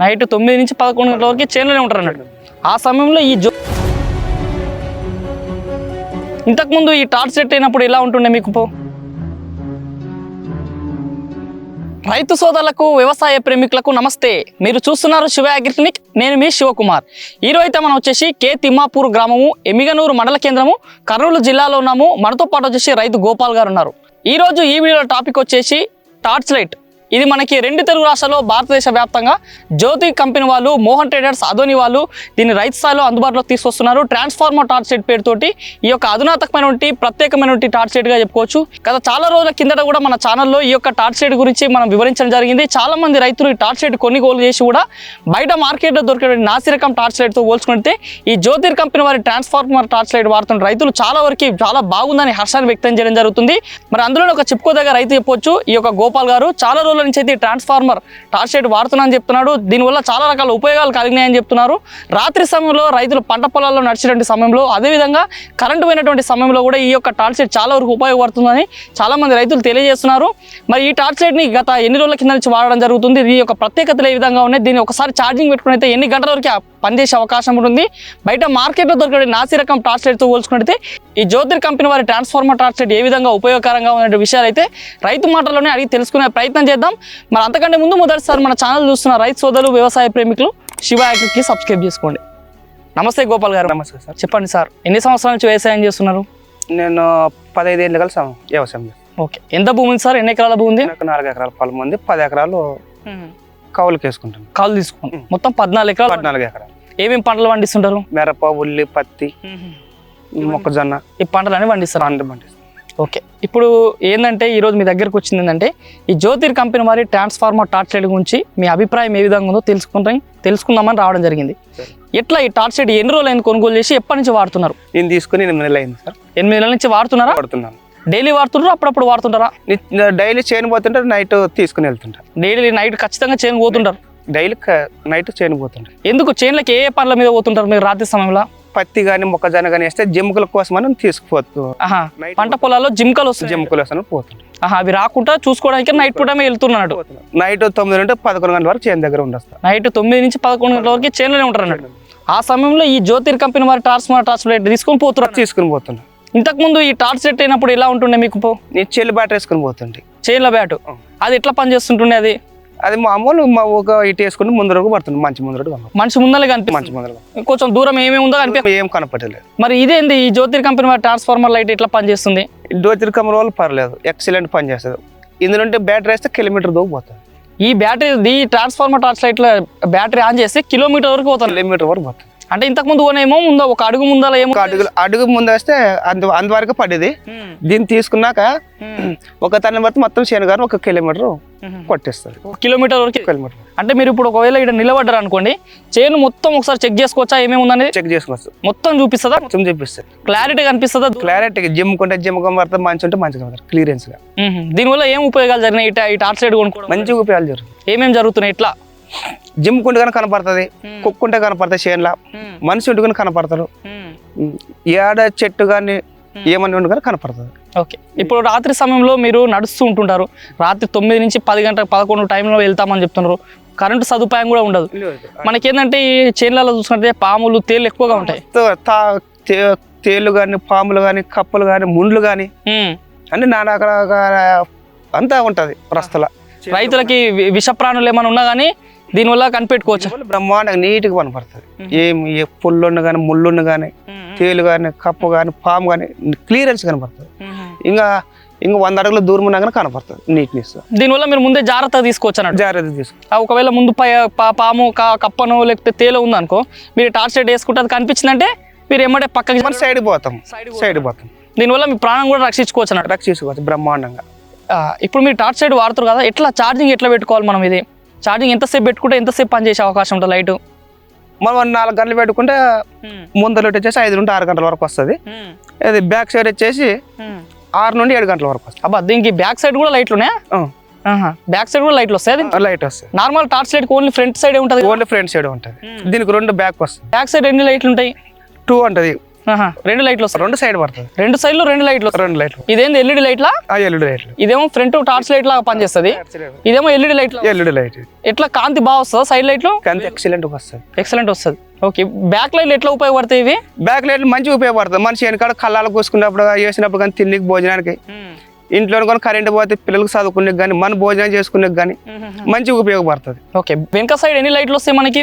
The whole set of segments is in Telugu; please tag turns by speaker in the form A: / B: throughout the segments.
A: నైట్ తొమ్మిది నుంచి పదకొండు గంటల వరకు చేనులోనే ఉంటారు అన్నట్టు ఆ సమయంలో ఈ జో ఇంతకుముందు ఈ టార్చ్ సెట్ అయినప్పుడు ఎలా ఉంటుండే మీకు పో రైతు సోదరులకు వ్యవసాయ ప్రేమికులకు నమస్తే. మీరు చూస్తున్నారు శివ అగ్రిక్లినిక్. నేను మీ శివకుమార్. ఈరోజు అయితే మనం వచ్చేసి కే తిమ్మాపూర్ గ్రామము ఎమిగనూరు మండల కేంద్రము కర్నూలు జిల్లాలో ఉన్నాము. మనతో పాటు వచ్చేసి రైతు గోపాల్ గారు ఉన్నారు. ఈరోజు ఈ వీడియోలో టాపిక్ వచ్చేసి టార్చ్ లైట్. ఇది మనకి రెండు తెలుగు రాష్ట్రాల్లో భారతదేశ వ్యాప్తంగా జ్యోతి కంపెనీ వాళ్ళు మోహన్ ట్రేడర్స్ అదోని వాళ్ళు దీన్ని రైతు స్థాయిలో అందుబాటులో తీసుకొస్తున్నారు. ట్రాన్స్ఫార్మర్ టార్చ్ సెట్ పేరుతోటి ఈ యొక్క అధునాతకమైనటువంటి ప్రత్యేకమైనటువంటి టార్చ్ సెట్గా చెప్పుకోవచ్చు. గత చాలా రోజుల కిందట కూడా మన ఛానల్లో ఈ యొక్క టార్చ్ సెట్ గురించి మనం వివరించడం జరిగింది. చాలా మంది రైతులు ఈ టార్చ్ సెట్ కొనుగోలు చేసి కూడా బయట మార్కెట్లో దొరికే నాసిరకం టార్చ్ లైట్తో పోల్చుకుంటే ఈ జ్యోతిర్ కంపెనీ వారి ట్రాన్స్ఫార్మర్ టార్చ్ లైట్ వాడుతున్న రైతులు చాలా వరకు చాలా బాగుందని హర్షాన్ని వ్యక్తం చేయడం జరుగుతుంది. మరి అందులో ఒక చెప్పుకోదగ్గ రైతు చెప్పొచ్చు. ఈ యొక్క గోపాల్ గారు చాలా రోజులు నుంచి అయితే ఈ ట్రాన్స్ఫార్మర్ టార్చ్ లైట్ వాడుతున్నానని చెప్తున్నాడు. దీనివల్ల చాలా రకాల ఉపయోగాలు కలిగినాయని చెప్తున్నారు. రాత్రి సమయంలో రైతులు పంట పొలాల్లో నడిచేటువంటి సమయంలో అదేవిధంగా కరెంటు పోయినటువంటి సమయంలో కూడా ఈ యొక్క టార్చ్ లైట్ చాలా వరకు ఉపయోగపడుతుందని చాలామంది రైతులు తెలియజేస్తున్నారు. మరి ఈ టార్చ్ లైట్ని గత ఎన్ని రోజుల కింద నుంచి వాడడం జరుగుతుంది? దీని యొక్క ప్రత్యేకతలు ఏ విధంగా ఉన్నాయి? దీన్ని ఒకసారి ఛార్జింగ్ పెట్టుకుని అయితే ఎన్ని గంటల వరకు పనిచేసే అవకాశం ఉంటుంది బయట మార్కెట్లో దొరికే నాసి రకం టార్చ్ లైట్తో పోల్చుకుంటే ఈ జ్యోతిర్ కంపెనీ వారి ట్రాన్స్ఫార్మర్ టార్చ్ లైట్ ఏ విధంగా ఉపయోగకరంగా ఉన్న విషయాలు అయితే రైతు మాటల్లోనే అడిగి తెలుసుకునే ప్రయత్నం చేద్దాం. మరి అంతకంటే ముందు మొదటిసారి మన ఛానల్ చూస్తున్న రైతు సోదరులు వ్యవసాయ ప్రేమికులు శివ యాక్కి సబ్స్క్రైబ్ చేసుకోండి. నమస్తే గోపాల్ గారు.
B: నమస్తే సార్.
A: చెప్పండి సార్ ఎన్ని సంవత్సరాల నుంచి వ్యవసాయం చేస్తున్నారు?
B: నేను పదహైదు ఏళ్ళు కలిసి వ్యవసాయం
A: ఓకే. ఎంత భూమి ఉంది సార్? ఎన్ని ఎకరాల భూమి ఉంది?
B: నాకు నాలుగు ఎకరాల పొలం ఉంది పది ఎకరాలు కౌలుకి వేసుకుంటాను
A: కాలు తీసుకోండి మొత్తం పద్నాలుగు ఎకరాలు
B: పద్నాలుగు ఎకరాలు.
A: ఏమేమి పంటలు పండిస్తుంటారు?
B: మిరప ఉల్లి పత్తి మొక్కజొన్న.
A: ఈ పంటలన్నీ పండిస్తారు?
B: అన్ని పండిస్తాను
A: ఓకే. ఇప్పుడు ఏంటంటే ఈరోజు మీ దగ్గరకు వచ్చింది ఏంటంటే ఈ జ్యోతిర్ కంపెనీ వారి ట్రాన్స్ఫార్మర్ టార్చ్ లైట్ గురించి మీ అభిప్రాయం ఏ విధంగా ఉందో తెలుసుకుంటాం తెలుసుకుందామని రావడం జరిగింది. ఎట్లా ఈ టార్చ్ లైట్ ఎన్ని రోజులు అయింది కొనుగోలు చేసి ఎప్పటి నుంచి వాడుతున్నారు?
B: నేను తీసుకుని ఎనిమిది నెలలు అయింది సార్.
A: ఎనిమిది నెలల నుంచి వాడుతున్నారా?
B: పడుతున్నాను
A: డైలీ వాడుతున్నారా అప్పుడప్పుడు వాడుతుంటారా?
B: డైలీ చేయని పోతుంటే నైట్ తీసుకుని వెళ్తుంటా
A: డైలీ నైట్ ఖచ్చితంగా చైన్ పోతుంటారు.
B: డైలీ నైట్ చేయని పోతుంటా
A: ఎందుకు? చైన్లకి ఏ పనుల మీద పోతుంటారు మీరు రాత్రి సమయంలో?
B: పత్తి కానీ మొక్కజొన్న కానీ వేస్తే జిమ్కుల కోసం అని తీసుకుపోతూ
A: పంట పొలాల్లో జిమ్కలు వస్తాయి
B: జిమ్కులు వస్తాను
A: ఆహా అవి రాకుండా చూసుకోవడానికి నైట్ పూటమే వెళ్తున్నాడు.
B: నైట్ తొమ్మిది నుండి పదకొండు గంటల వరకు చేయని దగ్గర ఉండొస్తా.
A: నైట్ తొమ్మిది నుంచి పదకొండు గంటల వరకు చైన్లోనే ఉంటారు అన్నట్టు ఆ సమయంలో ఈ జ్యోతిర్ కంపెనీ వారి టార్చ్ లైట్ తీసుకొని పోతున్నారు.
B: తీసుకుని పోతున్నా.
A: ఇంతకు ముందు ఈ టార్చ్ సెట్ అయినప్పుడు ఎలా ఉంటుండే మీకు
B: నేను చెల్లి బ్యాటరీ వేసుకుని పోతుంటే
A: చైన్ల బ్యాట్. అది ఎట్లా పని చేస్తుంటుండే అది?
B: అది మామూలు మా ఒక ఇటు వేసుకుని ముందరకు పడుతుంది మంచి కనపడుతుంది.
A: మనిషి ముందర కనిపి
B: మంచి ముందరకు
A: కొంచెం దూరం ఏమేమి ఉందో కనిపి
B: ఏం కనపడలేదు.
A: మరి ఇదేంది? ఈ జ్యోతిర్ కంపెనీ ట్రాన్స్ఫార్మర్ లైట్ ఎట్లా పనిచేస్తుంది
B: జ్యోతిర్ కమర్ వాళ్ళు పర్లేదు ఎక్సలెంట్ పని చేస్తుంది ఇందులో బ్యాటరీ వేస్తే కిలోమీటర్ దూకు పోతుంది.
A: ఈ బ్యాటరీ ఈ ట్రాన్స్ఫార్మర్ టార్చ్ లైట్లో బ్యాటరీ ఆన్ చేస్తే కిలోమీటర్ వరకు పోతారు
B: కిలోమీటర్ వరకు పోతుంది.
A: అంటే ఇంతకు ముందు ఏమో ముందు ఒక అడుగు ముందర ఏమో
B: అడుగు అడుగు ముందు వేస్తే అంత అంతవరకు పడేది. దీన్ని తీసుకున్నాక ఒక తన బట్టి మొత్తం శనిగారు ఒక కిలోమీటర్ కొట్టేస్తుంది
A: ఒక కిలోమీటర్ వరకు
B: కిలోమీటర్.
A: అంటే మీరు ఇప్పుడు ఒకవేళ ఇక్కడ నిలబడ్డారు అనుకోండి చైన్ మొత్తం ఒకసారి చెక్ చేసుకోవచ్చా? ఏమేమి ఉందని
B: చెక్ చేసుకోవచ్చు.
A: మొత్తం చూపిస్తుందా?
B: మొత్తం చూపిస్తుంది
A: క్లారిటీ కనిపిస్తుందా?
B: క్లారిటీ జిమ్ కొంటే జిమ్ కనబడుతుంది మంచి ఉంటే మంచిగా
A: క్లియరెన్స్గా. దీనివల్ల ఏం ఉపయోగాలు జరిగినాయి? ఇట- ఈ టార్చ్ లైట్ కొనుక్కోవడం?
B: మంచిగా ఉపయోగాలు జరుగుతుంది
A: ఏమేమి జరుగుతున్నాయి? ఇట్లా.
B: జిమ్ కుంటే కానీ కనపడుతుంది కుక్కుంటే కనపడుతుంది చేనులా. మనిషి ఉంటే కానీ కనపడతారు ఏడ చెట్టు కానీ ఏమన్నా ఉండి కానీ కనపడుతుంది.
A: ఓకే. ఇప్పుడు రాత్రి సమయంలో మీరు నడుస్తూ ఉంటుంటారు. రాత్రి తొమ్మిది నుంచి పది గంటల పదకొండు టైంలో వెళ్తామని చెప్తున్నారు. కరెంటు సదుపాయం కూడా ఉండదు. మనకేంటంటే ఈ చేన్లలో చూసుకుంటే పాములు తేళ్ళు ఎక్కువగా ఉంటాయి.
B: తో- తా- తే- తేళ్ళు కానీ పాములు కానీ కప్పలు కానీ ముండ్లు కానీ. అన్ని నానా రకాల అంతా ఉంటది రస్తల
A: రైతులకి వి- విష ప్రాణులు ఏమైనా ఉన్నా కానీ దీనివల్ల కనిపెట్టుకోవచ్చు?
B: బ్రహ్మాండంగా నీట్గా కనపడుతుంది. ఏం ఏ పుల్లున్న కానీ ముళ్ళున్న కానీ తేలు కానీ కప్పు కానీ పాము కానీ క్లియరెన్స్ కనపడుతుంది. ఇంకా ఇంకా వంద అడుగుల దూరం ఉన్నా కానీ కనపడుతుంది నీట్నెస్.
A: దీనివల్ల మీరు ముందే జాగ్రత్త తీసుకోవచ్చు అన్నట్టు?
B: జాగ్రత్త తీసుకు
A: ఒకవేళ ముందు పాము కా- కప్పను లేకపోతే తేలో ఉందనుకో మీరు టార్చ్ లైట్ వేసుకుంటే అది కనిపించిందంటే మీరు ఎమ్మటే పక్కకి
B: మన సైడ్ పోతాం. సైడ్ పోతాం.
A: దీనివల్ల మీ ప్రాణం కూడా రక్షించుకోవచ్చు అన్నట్టు?
B: రక్షించుకోవచ్చు బ్రహ్మాండంగా.
A: ఇప్పుడు మీరు టార్చ్ లైట్ వాడుతారు కదా ఎట్లా ఛార్జింగ్ ఎట్లా పెట్టుకోవాలి మనం ఇది? ఛార్జింగ్ ఎంతసేపు పెట్టుకుంటే ఎంతసేపు పనిచేసే అవకాశం ఉంటుంది లైట్?
B: మనం నాలుగు గంటలు పెట్టుకుంటే ముందర వచ్చేసి ఐదు నుండి ఆరు గంటల వరకు వస్తుంది. అది బ్యాక్ సైడ్ వచ్చేసి ఆరు నుండి ఏడు గంటల వరకు వస్తుంది.
A: అబ్బా దీనికి బ్యాక్ సైడ్ కూడా లైట్లు ఉన్నాయా? బ్యాక్ సైడ్ కూడా లైట్లు వస్తాయి
B: లైట్ వస్తుంది
A: normal torch light only front side ఉంటుంది
B: ఓన్లీ ఫ్రంట్ సైడ్ ఉంటుంది. దీనికి రెండు బ్యాక్ వస్తుంది
A: బ్యాక్ సైడ్ ఎన్ని లైట్లు ఉంటాయి?
B: టూ ఉంటుంది
A: రెండు లైట్లు వస్తాయి.
B: రెండు సైడ్ పడుతుంది.
A: రెండు సైడ్లు రెండు లైట్లు
B: రెండు లైట్లు.
A: ఇదేంది ఎల్ఈడి లైట్లా?
B: ఆ ఎల్లుడి లైట్లు.
A: ఇదేమో ఫ్రంట్ టార్చ్ లైట్ లాగా పనిచేస్తుంది. ఇదేమో ఎల్ఈడి లైట్
B: ఎల్లుడి లైట్.
A: ఎట్లా కాంతి బాగా వస్తుందా సైడ్ లైట్లు?
B: అంత ఎక్సలెంట్ వస్తుంది.
A: ఎక్సలెంట్ వస్తుంది. ఓకే బ్యాక్ లైట్లు ఎట్లా ఉపయోగపడతాయి ఇవి?
B: బ్యాక్ లైట్లు మంచిగా ఉపయోగపడుతుంది మనిషి వెనకాల కళ్ళాలు కూసుకున్నప్పుడు వేసినప్పుడు కానీ తిండికి భోజనానికి. ఇంట్లో కూడా కరెంట్ పోతే పిల్లలకు చదువుకునే కానీ మన భోజనం చేసుకునే కానీ మంచిగా ఉపయోగపడుతుంది.
A: ఓకే వెనక సైడ్ ఎన్ని లైట్లు వస్తాయి మనకి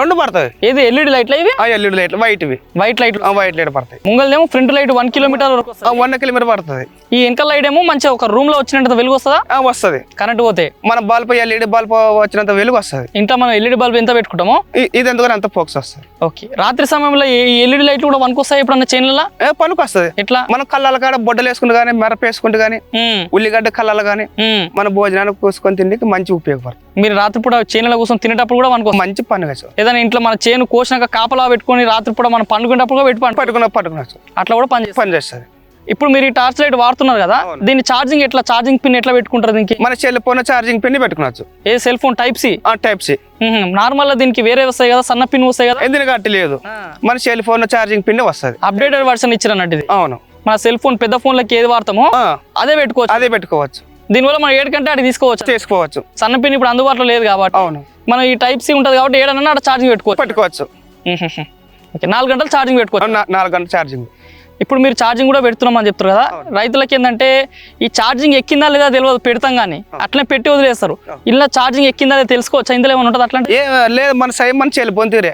B: రెండు పడుతుంది.
A: ఏది ఎల్ఈడి లైట్లా ఇవి?
B: ఆ ఎల్లుడి లైట్లు
A: వైట్ లైట్లు.
B: ఆ వైట్ లైట్ పడతాయి.
A: ముంగల్దేమో front light one kilometre
B: one kilometre పడుతుంది.
A: ఈ వెనక లైట్ ఏమో మంచిగా ఒక రూమ్లో వచ్చినట్టు వెలుగు వస్తుందా?
B: వస్తుంది.
A: కరెంట్ పోతే.
B: మన బల్బ్ ఎల్ఈడి బల్బ్ వచ్చినంత వెలుగు వస్తుంది.
A: ఇంట్లో మనం ఎల్ఈడి బల్బ్ ఎంత పెట్టుకుంటామో?
B: ఇది ఎందుకని అంత ఫోక్స్ వస్తుంది?
A: ఓకే. రాత్రి సమయంలో ఈ ఎల్ఈడి లైట్లు కూడా వస్తాయి ఎప్పుడన్నా చైన్లలో?
B: పనికి వస్తుంది
A: ఎట్లా?
B: మనం కళ్ళాల కాడ బొడ్డలు వేసుకుంటే కానీ మెరప వేసుకుంటే కానీ ఉల్లిగడ్డ కళ్ళాలు కానీ. మన భోజనానికి కోసుకొని తిండికి మంచి ఉపయోగపడుతుంది.
A: మీరు రాత్రిపూట చైన్ల కోసం తినేటప్పుడు కూడా మనకు
B: మంచి పని సార్.
A: ఏదైనా ఇంట్లో మన చేను కోసినాక కాపలా పెట్టుకొని రాత్రిపూట మనం పండుకునేటప్పుడు కూడా
B: పట్టుకున్న పట్టుకున్న
A: అట్లా కూడా పని
B: పని చేస్తుంది.
A: ఇప్పుడు మీరు ఈ టార్చ్ లైట్ వాడుతున్నారు కదా. దీన్ని ఛార్జింగ్ ఎట్లా ఛార్జింగ్ పిన్ ఎట్లా పెట్టుకుంటారు దీనికి?
B: మన సెల్ ఫోన్ ఛార్జింగ్ పిన్ పెట్టుకోవచ్చు.
A: ఏ సెల్ ఫోన్ టైప్ సి
B: ఆ టైప్ సి
A: నార్మల్గా దీనికి వేరే వస్తాయి కదా సన్న పిన్ వస్తాయి కదా?
B: ఎందుకు అట్టి లేదు? మన సెల్ ఫోన్ ఛార్జింగ్ పిన్ వస్తుంది.
A: అప్డేటెడ్ వర్షన్ ఇచ్చారన్నట్టు ఇది?
B: అవును.
A: మన సెల్ ఫోన్ పెద్ద ఫోన్లకి ఏది వాడతామో అదే పెట్టుకోవచ్చు.
B: అదే పెట్టుకోవచ్చు.
A: దీనివల్ల మనం ఏడు కంటే అటు తీసుకోవచ్చు.
B: తీసుకోవచ్చు.
A: సన్న పిన్ ఇప్పుడు అందుబాటులో లేదు కాబట్టి.
B: అవును.
A: మనం ఈ టైప్ సి ఉంటుంది కాబట్టి ఏడన్నా అక్కడ ఛార్జింగ్ పెట్టుకోవచ్చు.
B: పెట్టుకోవచ్చు.
A: ఓకే నాలుగు గంటలు ఛార్జింగ్ పెట్టుకోవచ్చు.
B: నాలుగు గంటల ఛార్జింగ్
A: ఇప్పుడు మీరు ఛార్జింగ్ కూడా పెడుతున్నామని చెప్తారు కదా. రైతులకి ఏంటంటే ఈ ఛార్జింగ్ ఎక్కిందా లేదా తెలియదు పెడతాం కానీ. అట్లనే పెట్టి వదిలేస్తారు. ఇలా ఛార్జింగ్ ఎక్కిందా లేదా తెలుసుకోవచ్చు? ఇందులో ఏమైనా ఉంటుంది అట్లాంటి?
B: ఏ లేదు మన సైడ్ మన ఫోన్ తీరే.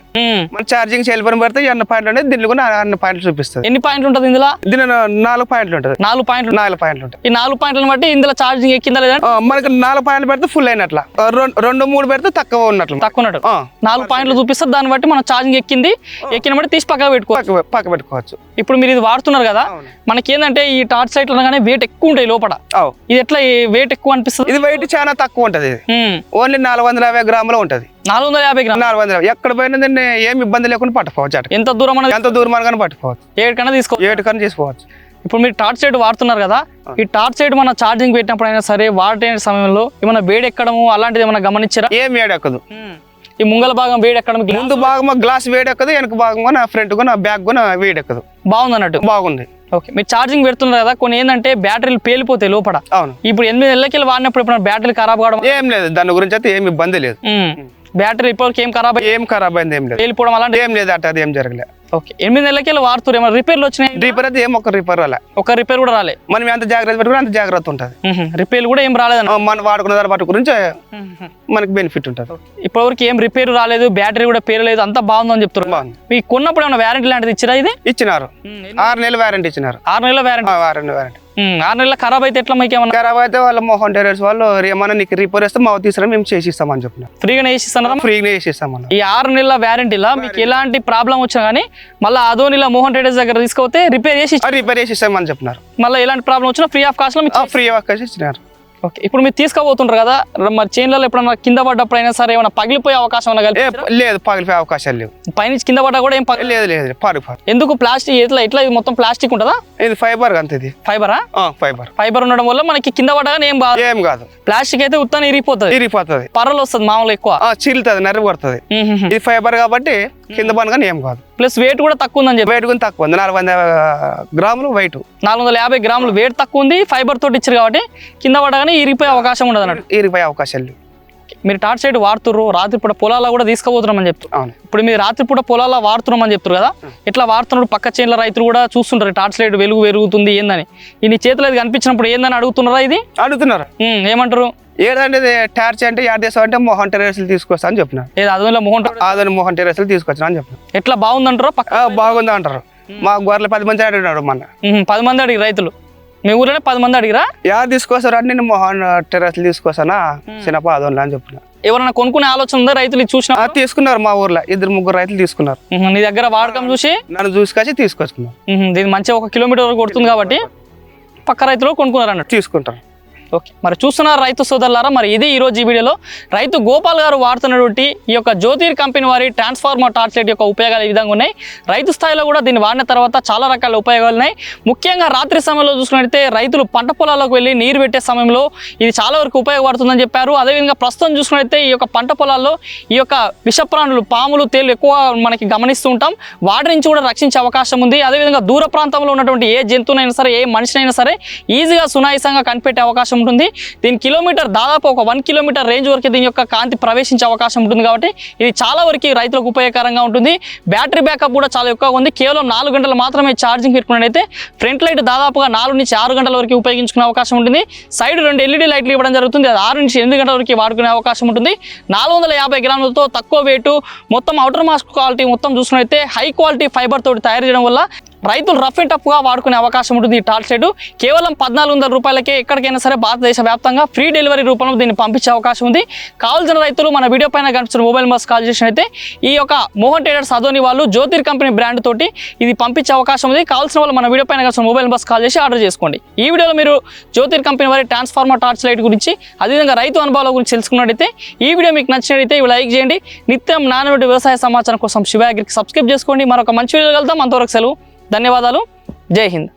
B: మన ఛార్జింగ్ ఫోన్ పెడితే అన్న పాయింట్లు ఉంటుంది దీనిలో కూడా అన్న పాయింట్లు చూపిస్తుంది.
A: ఎన్ని పాయింట్లు ఉంటుంది ఇందులో?
B: దీని నాలుగు పాయింట్లు ఉంటుంది.
A: నాలుగు పాయింట్లు
B: నాలుగు పాయింట్లు ఉంటాయి.
A: ఈ నాలుగు పాయింట్లను బట్టి ఇందులో ఛార్జింగ్ ఎక్కిందా లేదా?
B: మనకి నాలుగు పాయింట్లు పెడితే ఫుల్ అయినట్ల. రెండు మూడు పెడితే తక్కువ ఉన్నట్లు.
A: తక్కువ ఉన్నట్టు. నాలుగు పాయింట్లు చూపిస్తే దాన్ని బట్టి మనం ఛార్జింగ్ ఎక్కింది. ఎక్కిన బట్టి తీసి పక్కన పెట్టుకోవచ్చు.
B: పక్క పక్క పెట్టుకోవచ్చు.
A: ఇప్పుడు మీరు ఇది వాడుతున్నారు కదా మనకి ఏంటంటే ఈ టార్చ్ లైట్లు అనగానే వెయిట్ ఎక్కువ ఉంటాయి లోపల. ఇది ఎట్లా వెయిట్ ఎక్కువ అనిపిస్తుంది?
B: ఇది వెయిట్ చాలా తక్కువ ఉంటుంది ఓన్లీ నాలుగు వందల యాభై గ్రాములు ఉంటుంది.
A: నాలుగు వందల యాభై గ్రామ్
B: నాలుగు వందల. ఎక్కడ పోయినా దీన్ని ఏమి ఇబ్బంది లేకుండా పట్టుకోవచ్చు అటు.
A: ఎంత దూరం
B: ఎంత దూరం అనగానే పట్టుకోవచ్చు.
A: ఏడు కన్నా తీసుకో
B: ఏటు కన్నా చేసుకోవచ్చు
A: ఇప్పుడు మీరు టార్చ్ లైట్ వాడుతున్నారు కదా ఈ టార్చ్ లైట్ మన ఛార్జింగ్ పెట్టినప్పుడు అయినా సరే వాడే సమయంలో ఏమైనా వేడి ఎక్కడము అలాంటిది ఏమైనా గమనించారా?
B: ఏం వేడెక్కదు
A: ఈ ముంగల భాగం వేడి ఎక్కడం గ్లా-
B: ముందు భాగం గ్లాస్ వేడెక్కదు వెనక భాగం నా ఫ్రంట్ నా బ్యాక్ కూడా వేడెక్కదు
A: బాగుంది అన్నట్టు
B: బాగుంది.
A: ఓకే. మీరు ఛార్జింగ్ పెడుతున్నారు కదా కొన్ని ఏంటంటే బ్యాటరీలు పేలిపోతాయి లోపల.
B: అవును.
A: ఇప్పుడు ఎనిమిది నెలలకి వాడినప్పుడు ఇప్పుడు బ్యాటరీ ఖరాబ్ కావడం?
B: ఏం లేదు. దాని గురించి అయితే ఏమి ఇబ్బంది లేదు.
A: బ్యాటరీ ఇప్పటికి ఏం ఖరాబ్
B: ఏం ఖరాబ్ అయింది ఏం లేదు.
A: పేలిపోవడం అలాంటి
B: ఏం లేదు అట్ట అది ఏం జరగలే.
A: ఓకే. ఎనిమిది నెలలకి వాడుతున్నారు ఏమైనా రిపేర్లు వచ్చినాయి
B: రిపేర్ అయితే ఏం ఒక రిపేర్ అలా
A: ఒక రిపేర్ కూడా రాలే.
B: మనం ఎంత జాగ్రత్త పెట్టుకుని అంత జాగ్రత్త ఉంటుంది.
A: రిపేర్లు కూడా ఏం రాలేదన్న.
B: మనం వాడుకున్న దాని బట్టి గురించి మనకి బెనిఫిట్ ఉంటుంది.
A: ఇప్పటివరకు ఏం రిపేర్ రాలేదు బ్యాటరీ కూడా పేరలేదు అంతా బాగుందని చెప్తున్నారు.
B: బాగుంది.
A: మీకు కొన్నప్పుడు ఏమైనా వ్యారంటీ లాంటిది ఇచ్చిరా ఇది?
B: ఇచ్చినారు. ఆరు నెలలు వారంటీ ఇచ్చినారు.
A: ఆరు నెలల
B: ఆరు నెలలు వారంటీ
A: ఆరు నెలల ఖరాబ్ అయితే ఎట్లా మీకు ఏమన్నా?
B: ఖరాబ్ అయితే వాళ్ళ మోహన్ టైలర్స్ వాళ్ళు ఏమన్నా నీకు రిపేర్ వస్తే మా తీసుకురా మేము చేసి ఇస్తామని చెప్పిన
A: ఫ్రీగానే
B: ఫ్రీగా చేసి ఇస్తామన్న
A: ఈ ఆరు నెలల వ్యారంటీలో మీకు ఎలాంటి ప్రాబ్లం వచ్చినా కానీ మళ్ళీ అదోనిలా మోహన్ ట్రేడర్స్ దగ్గర తీసుకపోతే రిపేర్ చేసి
B: రిపేర్ చేసి ఇస్తామని చెప్పినారు.
A: మళ్ళీ ఎలాంటి ప్రాబ్లం వచ్చినా ఫ్రీ ఆఫ్ కాస్ట్లో మీకు
B: ఫ్రీ అవకాశం ఇచ్చినారు.
A: ఓకే. ఇప్పుడు మీరు తీసుకుపోతుంటారు కదా మరి చైన్లలో ఎప్పుడన్నా కింద పడ్డప్పుడు అయినా సరే ఏమైనా పగిలిపోయే అవకాశం?
B: లేదు పగిలిపోయే అవకాశాలు లేవు.
A: పైనుంచి కింద పడ్డా కూడా ఏం పగ
B: లేదు లేదు పారు
A: ఎందుకు ప్లాస్టిక్ ఎట్లా ఇట్లా ఇది మొత్తం ప్లాస్టిక్ ఉంటుందా?
B: ఇది ఫైబర్ అంత ఇది.
A: ఫైబరా?
B: ఫైబర్.
A: ఫైబర్ ఉండడం వల్ల మనకి కింద పడ్డగానే ఏం బాధ?
B: ఏం కాదు.
A: ప్లాస్టిక్ అయితే ఉత్తాన్ని ఇరిగిపోతుంది.
B: ఇరిగిపోతుంది.
A: పర్రలు వస్తుంది మామూలు ఎక్కువ.
B: చీలుతుంది నర్రి పడుతుంది ఇది ఫైబర్ కాబట్టి కింద పని ఏం కాదు.
A: ప్లస్ వెయిట్ కూడా తక్కువ ఉందని చెప్పి
B: వెయిట్ కూడా తక్కువ ఉంది. నాలుగు వందల గ్రాములు వెయిట్
A: నాలుగు వందల యాభై గ్రాములు వెయిట్ తక్కువ ఉంది. ఫైబర్ తోటి ఇచ్చారు కాబట్టి కింద పడగానే ఇరిగిపోయే అవకాశం ఉండదు అన్నట్టు
B: ఇరిగిపోయే అవకాశాలు
A: మీరు టార్చ్ సైడ్ వాడుతుర్రు రాత్రిపూట పొలాల్లో కూడా తీసుకుపోతున్నామని చెప్తారు.
B: అవును.
A: ఇప్పుడు మీరు రాత్రిపూట పొలాల్లో వాడుతున్నామని చెప్తారు కదా ఇట్లా వాడుతున్నప్పుడు పక్క చేనుల రైతులు కూడా చూస్తుంటారు టార్చ్ లైట్ వెలుగు పెరుగుతుంది ఏందని. ఇది చేతిలో ఇది కనిపించినప్పుడు ఏందని అడుగుతున్నారా ఇది?
B: అడుగుతున్నారు.
A: ఏమంటారు?
B: ఏదంటే టార్చ్ అంటే యాడ్ చేస్తావు అంటే మోహన్ టెరెస్లు తీసుకొస్తా అని చెప్పినారు
A: ఏది అదోనిలో మోహన్
B: అదని మోహన్ టెరెస్లు తీసుకొచ్చిన అని చెప్పిన.
A: ఎట్లా బాగుందంటారో? పక్క
B: బాగుంది అంటారు. మా గొర్రెలు పది మంది అడిగినాడు మొన్న.
A: ఉహుం, పది మంది అడిగి రైతులు. మీ ఊర్లోనే పది మంది అడిగిరా
B: యాడ్ తీసుకొస్తారు అంటే నేను మోహన్ టెరెస్లు తీసుకొస్తానా? చిన్నప్ప అదోన్లా అని చెప్పిన.
A: ఎవరైనా కొనుక్కునే ఆలోచన ఉందా రైతులు చూసిన?
B: తీసుకున్నారు మా ఊర్లో. ఇద్దరు ముగ్గురు రైతులు తీసుకున్నారు.
A: నీ దగ్గర వాడకం చూసి?
B: నన్ను చూసుకొచ్చి తీసుకొచ్చుకున్నారు.
A: ఉహుం, దీని మంచిగా ఒక కిలోమీటర్ వరకు కొడుతుంది కాబట్టి పక్క రైతులు కొనుక్కున్నారు అన్నట్టు
B: తీసుకుంటారు.
A: ఓకే మరి చూస్తున్నారు రైతు సోదరులారా మరి ఇది ఈ ఈ వీడియోలో. రైతు గోపాల్ గారు వాడుతున్నటువంటి ఈ యొక్క జ్యోతిర్ కంపెనీ వారి ట్రాన్స్ఫార్మర్ టార్చ్లెట్ యొక్క ఉపయోగాలు ఈ విధంగా ఉన్నాయి. రైతు స్థాయిలో కూడా దీన్ని వాడిన తర్వాత చాలా రకాల ఉపయోగాలు ఉన్నాయి. ముఖ్యంగా రాత్రి సమయంలో చూసుకున్నట్లయితే రైతులు పంట పొలాలకు వెళ్ళి నీరు పెట్టే సమయంలో ఇది చాలా వరకు ఉపయోగపడుతుందని చెప్పారు. అదేవిధంగా ప్రస్తుతం చూసుకున్నట్లయితే ఈ యొక్క పంట పొలాల్లో ఈ యొక్క విషప్రాణులు పాములు తేలు ఎక్కువ మనకి గమనిస్తూ ఉంటాం. వాటి నుంచి కూడా రక్షించే అవకాశం ఉంది. అదేవిధంగా దూర ప్రాంతంలో ఉన్నటువంటి ఏ జంతువునైనా సరే ఏ మనిషినైనా సరే ఈజీగా సునాయాసంగా కనిపెట్టే అవకాశం ఉంటుంది. దీని కిలోమీటర్ దాదాపు ఒక వన్ కిలోమీటర్ రేంజ్ వరకు దీని యొక్క కాంతి ప్రవేశించే అవకాశం ఉంటుంది కాబట్టి ఇది చాలా వరకు రైతులకు ఉపయోగకరంగా ఉంటుంది. బ్యాటరీ బ్యాకప్ కూడా చాలా ఎక్కువగా ఉంది. కేవలం నాలుగు గంటలు మాత్రమే ఛార్జింగ్ పెట్టుకున్నట్టయితే ఫ్రంట్ లైట్ దాదాపుగా నాలుగు నుంచి ఆరు గంటల వరకు ఉపయోగించుకునే అవకాశం ఉంటుంది. సైడ్ రెండు ఎల్ఈడి లైట్లు ఇవ్వడం జరుగుతుంది. అది ఆరు నుంచి ఎనిమిది గంటల వరకు వాడుకునే అవకాశం ఉంటుంది. నాలుగు వందల యాభై గ్రాములతో తక్కువ వెయిట్ మొత్తం అవుటర్ మాస్క్ క్వాలిటీ మొత్తం చూసుకున్నట్టయితే హై క్వాలిటీ ఫైబర్ తోటి తయారు చేయడం వల్ల రైతులు రఫ్ అండ్ టఫ్గా వాడుకునే అవకాశం ఉంటుంది ఈ టార్చ్ లైట్. కేవలం పద్నాలుగు వందల రూపాయలకే ఎక్కడికైనా సరే భారతదేశ వ్యాప్తంగా ఫ్రీ డెలివరీ రూపంలో దీన్ని పంపించే అవకాశం ఉంది. కావాల్సిన రైతులు మన వీడియో పైన కనిపిస్తున్న మొబైల్ బస్ కాల్ చేసినైతే ఈ యొక్క మోహన్ ట్రేడర్స్ అదోని వాళ్ళు జ్యోతిర్ కంపెనీ బ్రాండ్ తోటి ఇది పంపించే అవకాశం ఉంది. కావాల్సిన వాళ్ళు మన వీడియో పైన కనిపిస్తున్న మొబైల్ బస్ కాల్ చేసి ఆర్డర్ చేసుకోండి. ఈ వీడియోలో మీరు జ్యోతిర్ కంపెనీ వారి ట్రాన్స్ఫార్మర్ టార్చ్ లైట్ గురించి అదేవిధంగా రైతు అనుభవాల గురించి తెలుసుకున్నట్టయితే ఈ వీడియో మీకు నచ్చినట్టయితే ఇవి లైక్ చేయండి. నిత్యం నానబెట్టి వ్యవసాయ సమాచారం కోసం శివాగిరికి సబ్స్క్రైబ్ చేసుకోండి. మరొక మంచి వీడియో వెళ్తాం అంతవరకు సెలవు. ధన్యవాదాలు. జై హింద్.